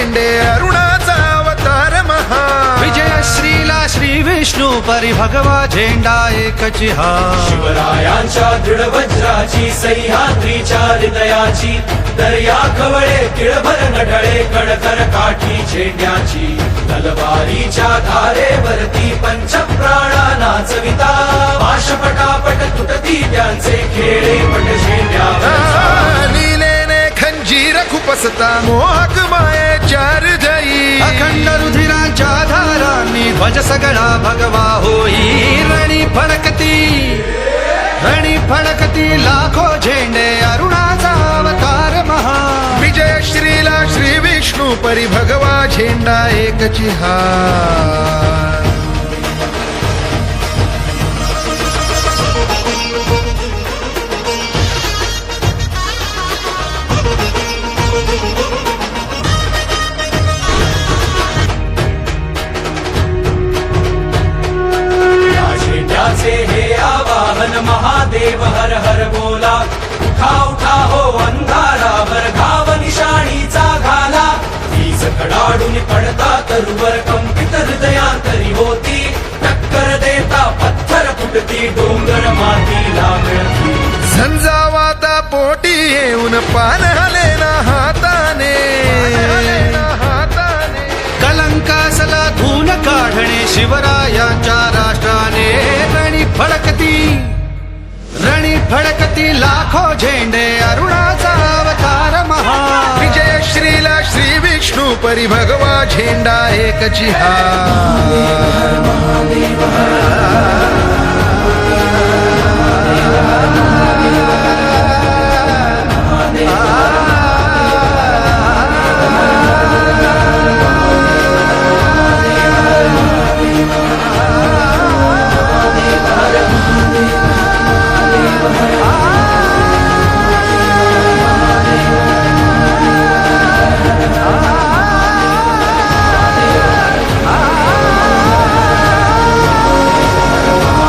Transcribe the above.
झेंडे अरुणाचा अवतार महा. विजय श्रीला श्री विष्णू परी भगवा झेंडा एकची हा शिवरायांच्या दृढ वज्राची सह्याद्रीच्या हृदयाची दर्या खवळे तिळभर नढळे कडकर काठी झेंड्याची. तलवारीच्या धारेवरती पंचप्राणा चविता पाशपटापट तुटती त्यांचे खेळे खुपसता मोहक मायेच्या हृदयी अखंड रुधिरांच्या धारांनी ध्वज सगळा भगवा होई। रणी फडकती रणी फडकती लाखो झेंडे अरुणाचा अवतार महा विजय श्रीला श्री विष्णू परी भगवा झेंडा एकची हा पडता तरुवर कंपित हृदयांतरी होती. टक्कर देता पत्थर फुटती डोंगर मातीला मिळती. झंझावाता पोटी येऊन पान हलेना हाताने. हाताने कलंकासला धून काढणे शिवरायांच्या राष्ट्राने. रणी फडकती रणी फडकती लाखो झेंडे उपरि परी भगवा झेंडा एकची हा